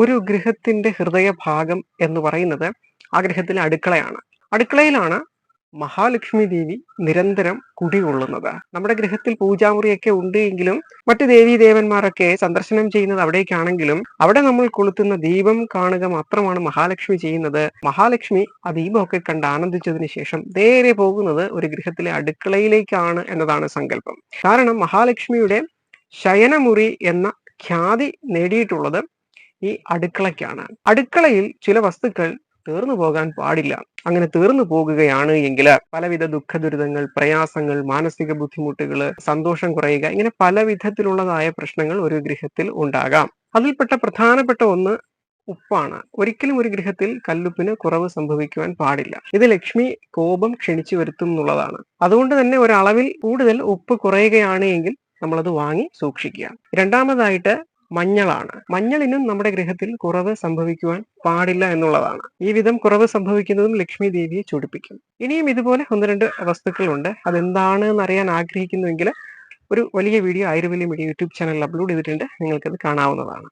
ഒരു ഗൃഹത്തിന്റെ ഹൃദയഭാഗം എന്ന് പറയുന്നത് ആ ഗൃഹത്തിലെ അടുക്കളയാണ്. അടുക്കളയിലാണ് മഹാലക്ഷ്മി ദേവി നിരന്തരം കുടികൊള്ളുന്നത് നമ്മുടെ ഗൃഹത്തിൽ പൂജാമുറിയൊക്കെ ഉണ്ട് എങ്കിലും മറ്റ് ദേവീ ദേവന്മാരൊക്കെ സന്ദർശനം ചെയ്യുന്നത് അവിടേക്കാണെങ്കിലും അവിടെ നമ്മൾ കൊളുത്തുന്ന ദീപം കാണുക മാത്രമാണ് മഹാലക്ഷ്മി ചെയ്യുന്നത്. മഹാലക്ഷ്മി ആ ദീപമൊക്കെ കണ്ട് ആനന്ദിച്ചതിന് ശേഷം നേരെ പോകുന്നത് ഒരു ഗൃഹത്തിലെ അടുക്കളയിലേക്കാണ് എന്നതാണ് സങ്കല്പം. കാരണം മഹാലക്ഷ്മിയുടെ ശയനമുറി എന്ന ഖ്യാതി നേടിയിട്ടുള്ളത് ഈ അടുക്കളയ്ക്കാണ്. അടുക്കളയിൽ ചില വസ്തുക്കൾ തീർന്നു പോകാൻ പാടില്ല. അങ്ങനെ തീർന്നു പോകുകയാണ് എങ്കിൽ പലവിധ ദുഃഖ ദുരിതങ്ങൾ പ്രയാസങ്ങൾ മാനസിക ബുദ്ധിമുട്ടുകൾ സന്തോഷം കുറയുക ഇങ്ങനെ പല വിധത്തിലുള്ളതായ പ്രശ്നങ്ങൾ ഒരു ഗൃഹത്തിൽ ഉണ്ടാകാം. അതിൽപ്പെട്ട പ്രധാനപ്പെട്ട ഒന്ന് ഉപ്പാണ്. ഒരിക്കലും ഒരു ഗൃഹത്തിൽ കല്ലുപ്പിന് കുറവ് സംഭവിക്കുവാൻ പാടില്ല. ഇത് ലക്ഷ്മി കോപം ക്ഷണിച്ചു വരുത്തും എന്നുള്ളതാണ്. അതുകൊണ്ട് തന്നെ ഒരളവിൽ കൂടുതൽ ഉപ്പ് കുറയുകയാണ് എങ്കിൽ നമ്മളത് വാങ്ങി സൂക്ഷിക്കുക. രണ്ടാമതായിട്ട് മഞ്ഞളാണ്. മഞ്ഞളിനും നമ്മുടെ ഗ്രഹത്തിൽ കുറവ് സംഭവിക്കുവാൻ പാടില്ല എന്നുള്ളതാണ്. ഈ വിധം കുറവ് സംഭവിക്കുന്നതും ലക്ഷ്മി ദേവിയെ ചൊടിപ്പിക്കും. ഇനിയും ഇതുപോലെ ഒന്ന് രണ്ട് വസ്തുക്കളുണ്ട്. അതെന്താണ് എന്നറിയാൻ ആഗ്രഹിക്കുന്നുവെങ്കിൽ ഒരു വലിയ വീഡിയോ ആയിരം മീഡിയ യൂട്യൂബ് ചാനലിൽ അപ്ലോഡ് ചെയ്തിട്ടുണ്ട്. നിങ്ങൾക്കത് കാണാവുന്നതാണ്.